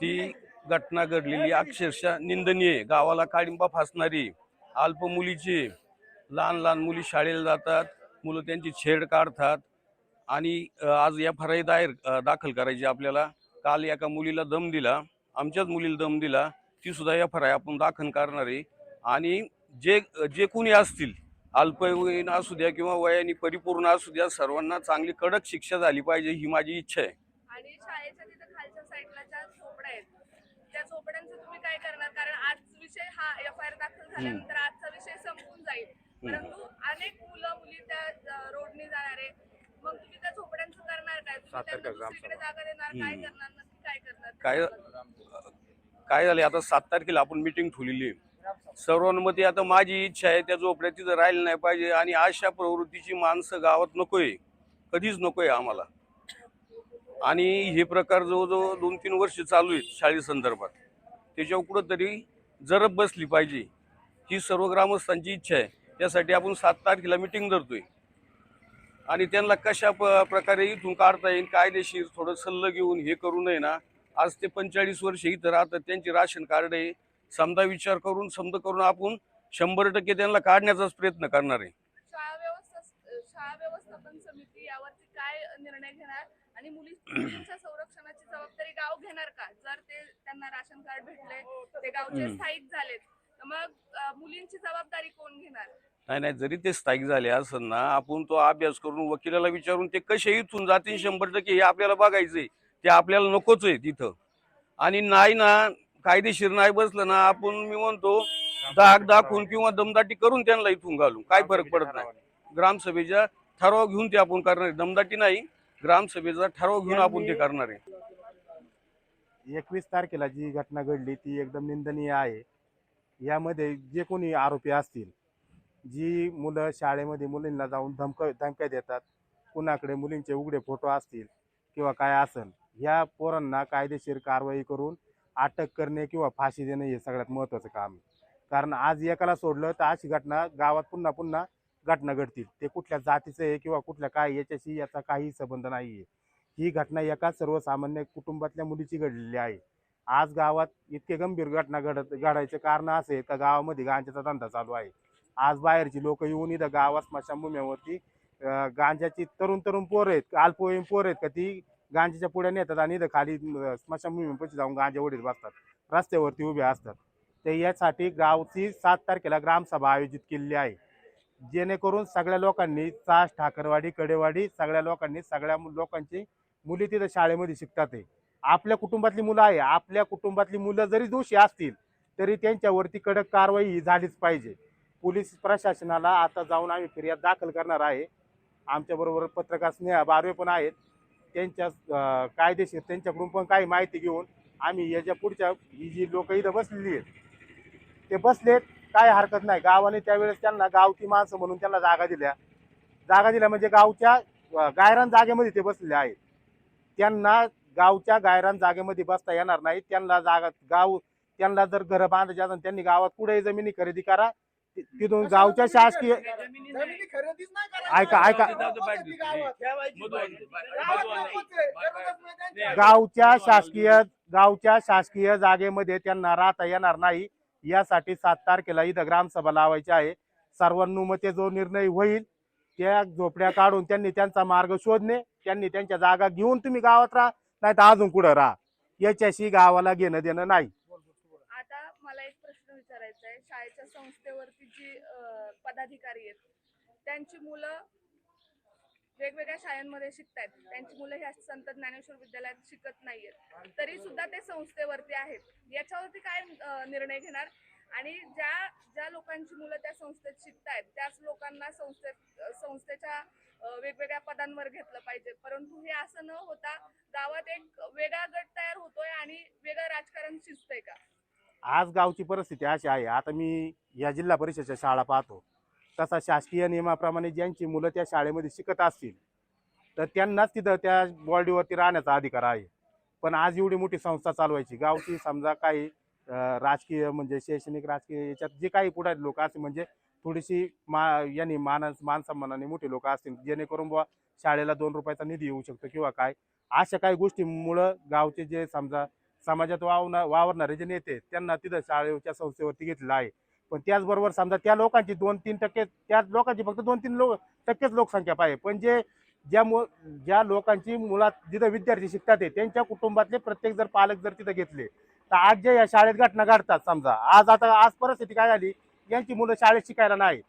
ती घटना घडलेली अक्षरशः निंदनीय गावाला काळिंबा फासणारी अल्प मुलीची लहान लहान मुली शाळेला जातात मुलं त्यांची छेड काढतात आणि आज या फराई दायर दाखल करायची आपल्याला. काल एका मुलीला दम दिला आमच्याच मुलीला दम दिला ती सुद्धा या फराई आपण दाखल करणार आहे. आणि जे जे कोणी असतील अल्पवयीन असू द्या किंवा वयाने परिपूर्ण असू द्या सर्वांना चांगली कडक शिक्षा झाली पाहिजे ही माझी इच्छा आहे. साईडला ज्या झोपड्या आहेत त्या झोपड्यांचं तुम्ही काय करणार? कारण आज विषय हा एफ आय आर दाखल झाल्यानंतर आजचा विषय संपून जाईल. परंतु अनेक मुलं मुली त्या रोडने जाणार आहेत. मग तुम्ही त्या झोपड्यांचं करणार काय? तुम्ही त्यांना दुसरीकडे जागा देणार काय. करणार नक्की काय करणार? काय काय झाले आता सात तारखेला आपण मिटिंग ठेवलेली सर्वांमध्ये आता माझी इच्छा आहे त्या झोपड्या तिथं राहिलं नाही पाहिजे आणि अशा प्रवृत्तीची माणसं गावात नकोय. कधीच नकोय आम्हाला. आणि हे प्रकार जवळजवळ दोन तीन वर्ष चालू आहेत शाळेसंदर्भात त्याच्यावर कुठंतरी जरब बसली पाहिजे ही सर्व ग्रामस्थांची इच्छा आहे. त्यासाठी आपण सात तारखेला मिटिंग धरतोय. आणि त्यांना कशा प प्रकारे इथून काढता येईल कायदेशीर थोडं सल्लं घेऊन हे करू नये ना. आज ते पंचेचाळीस वर्ष इथं राहतात त्यांची राशन कार्ड आहे. समजा विचार करून समजा करून आपण शंभर टक्के त्यांना काढण्याचाच प्रयत्न करणार आहे. शाळा व्यवस्था शाळा व्यवस्थापन समिती यावरती काय निर्णय घेणार? आणि मुली मुलींच्या संरक्षणाची जबाबदारी गाव घेणार का? जर ते त्यांना राशन कार्ड भेटले ते गावचे. स्थायिक झालेत तर मग मुलींची जबाबदारी कोण घेणार? नाही नाही जरी ते स्थायिक झाले असेल ना आपण तो अभ्यास करून वकिलाला विचारून ते कसे इथून जातील शंभर टक्के हे आपल्याला बघायचंय. ते आपल्याला नकोच आहे तिथं. आणि नाही ना कायदेशीर नाही बसलं ना आपण मी म्हणतो दाग दाखवून किंवा दमदाटी करून त्यांना इथून घालू. काय फरक पडत नाही. ग्रामसभेच्या ठराव घेऊन ते आपण करणार दमदाटी नाही. ग्रामसभेचा ठराव घेऊन आपण ते करणार आहे. एकवीस तारखेला जी घटना घडली ती एकदम निंदनीय आहे. यामध्ये जे कोणी आरोपी असतील जी मुलं शाळेमध्ये मुलींना जाऊन धमक धमक्या देतात कुणाकडे मुलींचे उघडे फोटो असतील किंवा काय असेल ह्या पोरांना कायदेशीर कारवाई करून अटक करणे किंवा फाशी देणे हे सगळ्यात महत्त्वाचं काम आहे. कारण आज एकाला सोडलं तर अशी घटना गावात पुन्हा पुन्हा घटना घडतील. ते कुठल्या जातीचं आहे किंवा कुठल्या काय याच्याशी याचा काही संबंध नाही आहे ही घटना एका सर्वसामान्य कुटुंबातल्या मुलीची घडलेली आहे. आज गावात इतके गंभीर घटना घडत घडायचे कारण असे का? गावामध्ये गांजाचा धंदा चालू आहे. आज बाहेरची लोक येऊन इथं गावात स्मशानभूमीवरती गांजाची तरुण तरुण पोरं आहेत अल्पवयीन पोरं आहेत का? ती गांजाच्या पुढ्या नेतात आणि इथं खाली स्मशानभूमीपाशी जाऊन गांजा वडील बसतात. रस्त्यावरती उभे असतात. तर यासाठी गावची सात तारखेला ग्रामसभा आयोजित केलेली आहे. जेणेकरून सगळ्या लोकांनी चास ठाकरवाडी कडेवाडी सगळ्या लोकांनी सगळ्या लोकांची मुली तिथं शाळेमध्ये शिकतात आहे आपल्या कुटुंबातली मुलं आहे. आपल्या कुटुंबातली मुलं जरी दोषी असतील तरी त्यांच्यावरती कडक कारवाई ही झालीच पाहिजे. पोलीस प्रशासनाला आता जाऊन आम्ही फिर्याद दाखल करणार आहे. आमच्याबरोबर पत्रकार स्नेहा बारवे पण आहेत. त्यांच्या कायदेशीर त्यांच्याकडून पण काही माहिती घेऊन आम्ही याच्या पुढच्या ही जी लोक इथं बसलेली आहेत ते बसलेत. काय हरकत नाही. गावाने त्यावेळेस त्यांना गावची माणसं म्हणून त्यांना जागा दिल्या. जागा दिल्या म्हणजे गावच्या गायरान जागेमध्ये ते बसलेले आहेत. त्यांना गावच्या गायरान जागेमध्ये बसता येणार नाही. त्यांना जागा गाव त्यांना जर घरं बांधायची असेल त्यांनी गावात कुठेही जमिनी खरेदी करा. ति- तिथून गावच्या शासकीय जमिनी खरेदीच नाही करायची. ऐका ऐका. गावच्या शासकीय गावच्या शासकीय जागेमध्ये त्यांना राहता येणार नाही. यासाठी सात तारखेला इथं ग्रामसभा लावायची आहे. सर्वानुमते जो निर्णय होईल त्या झोपड्या काढून त्यांनी त्यांचा मार्ग शोधणे त्यांनी त्यांच्या जागा घेऊन तुम्ही गावात राहा नाही तर अजून कुठं राहा. याच्याशी गावाला घेणं देणं नाही. आता मला एक प्रश्न विचारायचा आहे. शाळेच्या संस्थेवरती जी पदाधिकारी आहेत त्यांची मुलं वेगवेगळ्या शाळांमध्ये शिकतायत. त्यांची मुलं ह्या संत ज्ञानेश्वर विद्यालयात शिकत नाहीयेत. तरी सुद्धा ते संस्थेवरती आहेत. याच्यावरती काय निर्णय घेणार? आणि ज्या ज्या लोकांची मुलं त्या संस्थेत शिकतायत त्याच लोकांना संस्थे संस्थेच्या वेगवेगळ्या पदांवर घेतलं पाहिजे. परंतु हे असं न होता गावात एक वेगळा गट तयार होतोय आणि वेगळं राजकारण शिजतंय का? आज गावची परिस्थिती अशी आहे. आता मी या जिल्हा परिषदेच्या शाळा पाहतो. तसा शासकीय नियमाप्रमाणे ज्यांची मुलं त्या शाळेमध्ये शिकत असतील तर त्यांनाच तिथं त्या बॉडीवरती राहण्याचा अधिकार आहे. पण आज एवढी मोठी संस्था चालवायची गावची समजा काही राजकीय म्हणजे शैक्षणिक राजकीय याच्यात जे काही पुढे लोक असतील म्हणजे थोडीशी मा यांनी मानस मानसन्मानाने मोठी लोक असतील जेणेकरून बुवा शाळेला दोन रुपयाचा निधी येऊ शकतो किंवा काय अशा काही गोष्टीमुळं गावचे जे समजा समाजात वावना वावरणारे जे नेते त्यांना तिथं शाळेच्या संस्थेवरती घेतलं आहे. पण त्याचबरोबर समजा त्या लोकांची दोन तीन टक्के त्या लोकांची फक्त दोन तीन लोक टक्केच लोकसंख्या पाहिजे. पण जे ज्या मु ज्या लोकांची मुलात जिथं विद्यार्थी शिकतात आहे त्यांच्या कुटुंबातले प्रत्येक जर पालक जर तिथं घेतले तर आज जे या शाळेत घटना घडतात समजा आज आता आज परिस्थिती काय झाली? यांची मुलं शाळेत शिकायला नाही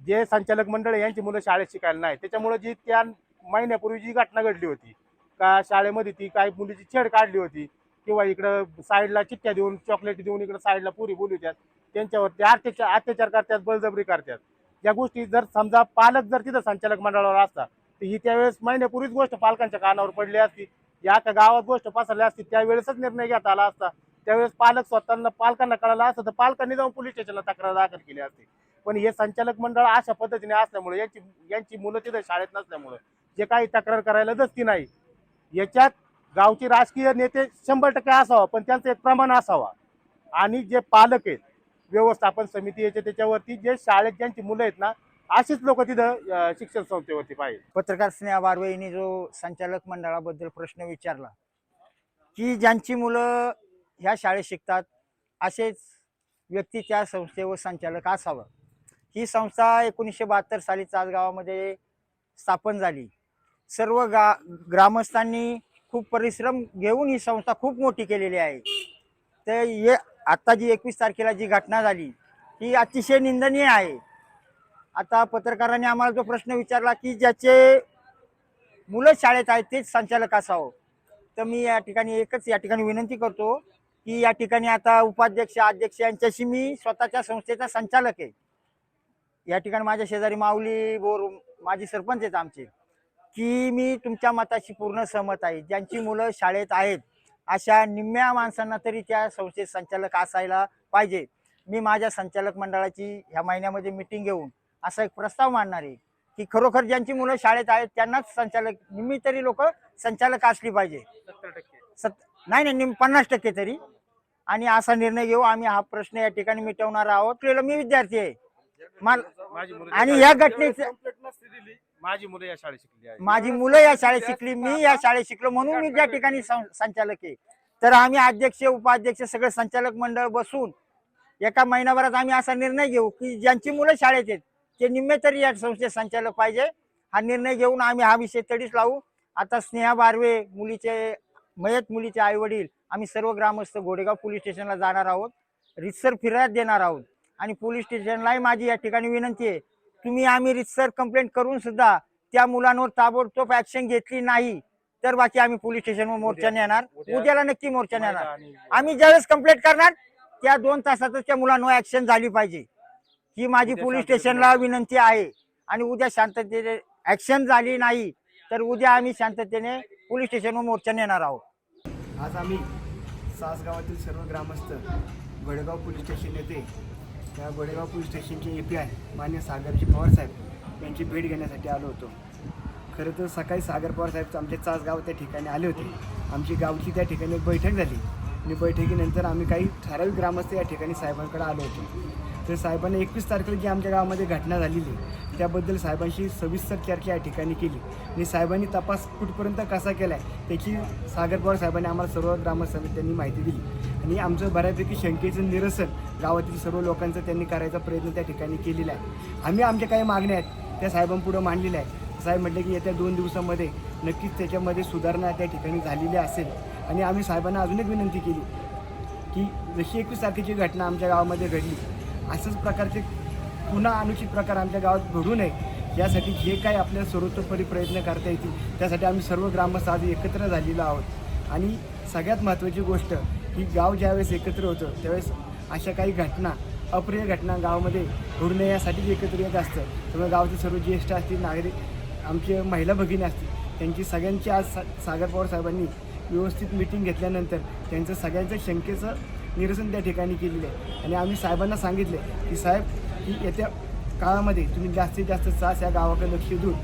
जे संचालक मंडळ यांची मुलं शाळेत शिकायला नाही त्याच्यामुळे जी त्या महिन्यापूर्वी जी घटना घडली होती का शाळेमध्ये ती काही मुलीची छेड काढली होती किंवा इकडं साईडला चिठ्ठ्या देऊन चॉकलेट देऊन इकडं साईडला पुरी बोलू त्यात त्यांच्यावरती अत्याचार अत्याचार करतात बळजबरी करतात. या गोष्टी जर समजा पालक जर तिथं संचालक मंडळावर असता तर ही त्यावेळेस महिन्यापूर्वीच गोष्ट पालकांच्या कानावर पडली असती. या का गावात गोष्ट पसरली असती त्यावेळेसच निर्णय घेता आला असता. त्यावेळेस पालक स्वतःला पालकांना कळालं असतं तर पालकांनी जाऊन पोलीस स्टेशनला तक्रार दाखल केली असती. पण हे संचालक मंडळ अशा पद्धतीने असल्यामुळे यांची यांची मुलं तिथं शाळेत नसल्यामुळं जे काही तक्रार करायला दसती नाही याच्यात गावचे राजकीय नेते शंभर टक्के असावा पण त्यांचं एक प्रमाण असावा. आणि जे पालक आहेत व्यवस्थापन समिती याच्या त्याच्यावरती जे शाळेत ज्यांची मुलं आहेत ना अशीच लोक तिथं शिक्षण संस्थेवरती पाहिजे पत्रकार स्नेहा बारवे यांनी जो संचालक मंडळाबद्दल प्रश्न विचारला की ज्यांची मुलं ह्या शाळेत शिकतात असेच व्यक्ती त्या संस्थेवर संचालक असावं. ही संस्था एकोणीसशे बहात्तर साली चासगावामध्ये स्थापन झाली. सर्व गा ग्रामस्थांनी खूप परिश्रम घेऊन ही संस्था खूप मोठी केलेली आहे. तर ये आत्ता जी एकवीस तारखेला जी घटना झाली ही अतिशय निंदनीय आहे. आता पत्रकारांनी आम्हाला जो प्रश्न विचारला की ज्याचे मुलं शाळेत आहेत तेच संचालक असावं. तर मी या ठिकाणी एकच या ठिकाणी विनंती करतो की या ठिकाणी आता उपाध्यक्ष अध्यक्ष यांच्याशी मी स्वतःच्या संस्थेचा संचालक आहे. या ठिकाणी माझ्या शेजारी माऊली बोर माझी सरपंच आहेत आमचे की मी तुमच्या मताशी पूर्ण सहमत आहे. ज्यांची मुलं शाळेत आहेत अशा निम्म्या माणसांना तरी त्या संस्थेत संचालक असायला पाहिजे. मी माझ्या संचालक मंडळाची ह्या महिन्यामध्ये मिटिंग घेऊन असा एक प्रस्ताव मांडणार आहे की खरोखर ज्यांची मुलं शाळेत आहेत त्यांनाच संचालक निम्मी तरी लोक संचालक असली पाहिजे. सत नाही नाही निम पन्नास टक्के तरी. आणि असा निर्णय घेऊ आम्ही हा प्रश्न या ठिकाणी मिटवणार आहोत. मी विद्यार्थी आहे. माझी मुलं आणि या घटनेचं दिली, माझी मुलं या शाळेत शिकली आहे. माझी मुलं या शाळेत शिकली मी या शाळेत शिकलो म्हणून मी त्या ठिकाणी सं- संचालक आहे. तर आम्ही अध्यक्ष उपाध्यक्ष सगळे संचालक मंडळ बसून एका महिनाभरात आम्ही असा निर्णय घेऊ की ज्यांची मुलं शाळेत आहेत ते निम्मे तरी या संस्थेत संचालक पाहिजे. हा निर्णय घेऊन आम्ही हा विषय तडीच लावू. आता स्नेहा बारवे मुलीचे मयत मुलीचे आई वडील आम्ही सर्व ग्रामस्थ घोडेगाव पोलीस स्टेशनला जाणार आहोत. रितसर फिर्याद देणार आहोत. आणि पोलीस स्टेशनलाही माझी या ठिकाणी विनंती आहे. तुम्ही आम्ही रितसर कंप्लेंट करून सुद्धा त्या मुलांवर ताबडतोब ऍक्शन घेतली नाही तर बाकी आम्ही पोलीस स्टेशनवर मोर्चा नेणार. उद्या- उद्याला नक्की मोर्चा नेणार. आणि- आम्ही ज्यावेळेस कंप्लेंट करणार त्या दोन तासातच त्या मुलांवर ऍक्शन झाली पाहिजे. ही माझी पोलीस स्टेशनला विनंती आहे. आणि उद्या शांततेने ऍक्शन झाली नाही तर उद्या आम्ही शांततेने पोलीस स्टेशनवर मोर्चा नेणार आहोत. आज आम्ही सासगावातील सर्व ग्रामस्थ गोडेगाव पोलीस स्टेशन येथे त्या गोडेगाव पोलीस स्टेशनचे ए पी आय मान्य सागरजी पवारसाहेब यांची भेट घेण्यासाठी आलो होतो. खरं तर सकाळी सागर पवारसाहेब आमचे चासगाव त्या ठिकाणी आले होते. आमची गावची त्या ठिकाणी एक बैठक झाली. आणि बैठकीनंतर आम्ही काही ठराविक ग्रामस्थ या ठिकाणी साहेबांकडे आलो होतो. तर साहेबांनी एकवीस तारखेला जी आमच्या गावामध्ये घटना झालेली त्याबद्दल साहेबांशी सविस्तर चर्चा या ठिकाणी केली. आणि साहेबांनी तपास कुठपर्यंत कसा केला आहे त्याची सागर पवार साहेबांनी आम्हाला सर्व ग्रामस्थांनी त्यांनी माहिती दिली. आणि आमचं बऱ्यापैकी शंकेचं निरसन गावातील सर्व लोकांचं त्यांनी करायचा प्रयत्न त्या ठिकाणी केलेला आहे. आम्ही आमच्या काही मागण्या आहेत त्या साहेबांपुढं मांडलेल्या आहेत. साहेब म्हटले की येत्या दोन दिवसामध्ये नक्कीच त्याच्यामध्ये सुधारणा त्या ठिकाणी झालेली असेल. आणि आम्ही साहेबांना अजून एक विनंती केली की जशी एकवीस तारखेची घटना आमच्या गावामध्ये घडली असंच प्रकारचे पुन्हा अनुचित प्रकार आमच्या गावात घडू नये. यासाठी जे काही आपल्या सर्वतोपरी प्रयत्न करता येतील त्यासाठी आम्ही सर्व ग्रामस्थ आज एकत्र झालेलो आहोत. आणि सगळ्यात महत्त्वाची गोष्ट की गाव ज्यावेळेस एकत्र होतं त्यावेळेस अशा काही घटना अप्रिय घटना गावामध्ये घडू नये यासाठी एकत्र येत असतं. त्यामुळे गावचे सर्व ज्येष्ठ असतील नागरिक आमचे महिला भगिनी असतील त्यांची सगळ्यांची आज सा सागर पवार साहेबांनी व्यवस्थित मिटिंग घेतल्यानंतर त्यांचं सगळ्यांचं शंकेचं निरसन त्या ठिकाणी केलेलं आहे. आणि आम्ही साहेबांना सांगितले की साहेब की येत्या काळामध्ये तुम्ही जास्तीत जास्त सास या गावाकडे लक्ष देऊन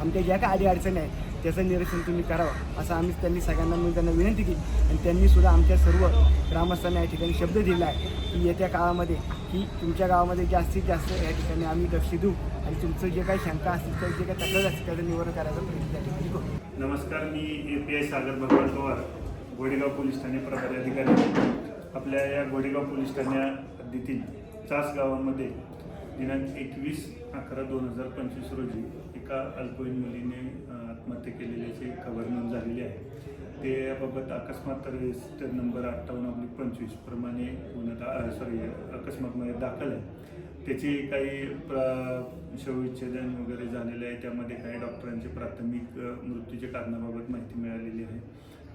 आमच्या ज्या काही अडीअडचणी आहेत त्याचं निरीक्षण तुम्ही करावं. असं आम्ही त्यांनी सगळ्यांना मिळून त्यांना विनंती केली. आणि त्यांनी सुद्धा आमच्या सर्व ग्रामस्थांना या ठिकाणी शब्द दिला आहे की येत्या काळामध्ये की तुमच्या गावामध्ये जास्तीत जास्त या ठिकाणी आम्ही लक्ष देऊ आणि तुमचं जे काही शंका असतील तर जे काही तक्रार असतील त्याचं निवारण करायचा प्रयत्न त्या ठिकाणी करू. नमस्कार मी ए पी आय सागर भगवान पवार गोडेगाव पोलीस ठाणे प्रभारी अधिकारी. आपल्या या गोडेगाव पोलीस ठाण्या हद्दीतील चास गावामध्ये दिनांक एकवीस अकरा दोन हजार पंचवीस रोजी एका अल्पवयीन मुलीने आत्महत्या केलेल्याची खबर नोंद झालेली आहे. ते याबाबत अकस्मात रजिस्टर नंबर अठ्ठावन्न अब्लिक पंचवीस प्रमाणे गुन्हा सॉरी अकस्मातमध्ये दाखल आहे. त्याची काही प्र शवविच्छेदन वगैरे झालेले आहे. त्यामध्ये काही डॉक्टरांची प्राथमिक मृत्यूच्या कारणाबाबत माहिती मिळालेली आहे.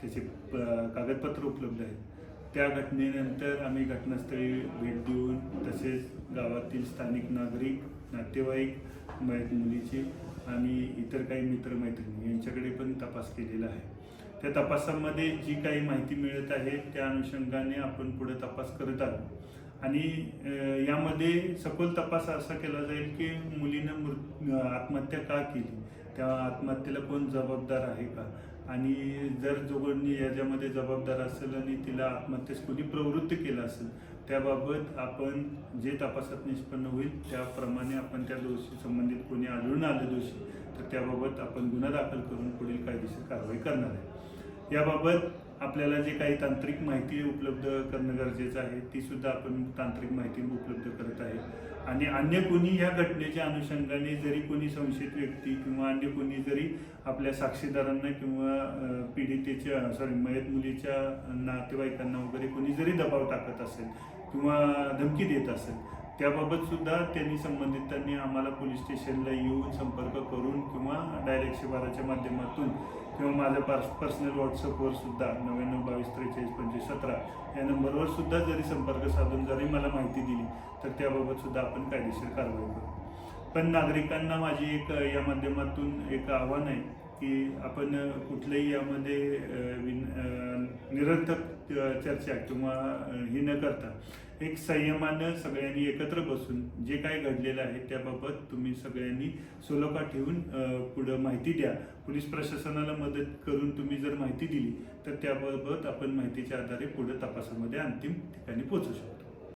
त्याचे प- कागदपत्र उपलब्ध आहेत त्या घटनेनंतर आम्ही घटनास्थळी भेट देऊन तसेच गावातील स्थानिक नागरिक नातेवाईक मयत मुलीचे आणि इतर काही मित्रमैत्रिणी यांच्याकडे पण तपास केलेला आहे. त्या तपासामध्ये जी काही माहिती मिळत आहे त्या अनुषंगाने आपण पुढे तपास करत आहोत. आणि यामध्ये सखोल तपास असा केला जाईल की मुलीनं मृ आत्महत्या का केली? त्या आत्महत्येला कोण जबाबदार आहे का? आणि जर जो कोणी याच्यामध्ये जबाबदार असेल आणि तिला आत्महत्येस कोणी प्रवृत्त केलं असेल त्याबाबत आपण जे तपासात निष्पन्न होईल त्याप्रमाणे आपण त्या दोषी संबंधित कोणी आढळून आलं दोषी तर त्याबाबत आपण गुन्हा दाखल करून पुढील कायदेशीर कारवाई करणार आहे. याबाबत आपल्याला जे काही तांत्रिक माहिती उपलब्ध करणं गरजेचं आहे ती सुद्धा आपण तांत्रिक माहिती उपलब्ध करत आहे. आणि अन्य कोणी या घटनेच्या अनुषंगाने जरी कोणी संशयित व्यक्ती किंवा अन्य कोणी जरी आपल्या साक्षीदारांना किंवा पीडितेच्या सॉरी मयत मुलीच्या नातेवाईकांना वगैरे कोणी जरी दबाव टाकत असेल किंवा धमकी देत असेल त्याबाबत सुद्धा त्यांनी संबंधितांनी आम्हाला पोलीस स्टेशनला येऊन संपर्क करून किंवा डायरेक्ट शिबाराच्या माध्यमातून किंवा माझ्या पर्स पर्सनल व्हॉट्सअपवर सुद्धा नव्याण्णव बावीस त्रेचाळीस पंचवीस सतरा या नंबरवर सुद्धा जरी संपर्क साधून जरी मला माहिती दिली तर त्याबाबत सुद्धा आपण कायदेशीर कारवाई करू. पण नागरिकांना माझी एक या माध्यमातून एक आव्हान आहे की आपण कुठलंही यामध्ये विन निरर्थक चर्चा किंवा हे न करता एक संयमानं सगळ्यांनी एकत्र बसून जे काय घडलेलं आहे त्याबाबत तुम्ही सगळ्यांनी सोलोका ठेवून पुढं माहिती द्या. पोलीस प्रशासनाला मदत करून तुम्ही जर माहिती दिली तर त्याबाबत आपण माहितीच्या आधारे पुढं तपासामध्ये अंतिम ठिकाणी पोहोचू शकतो.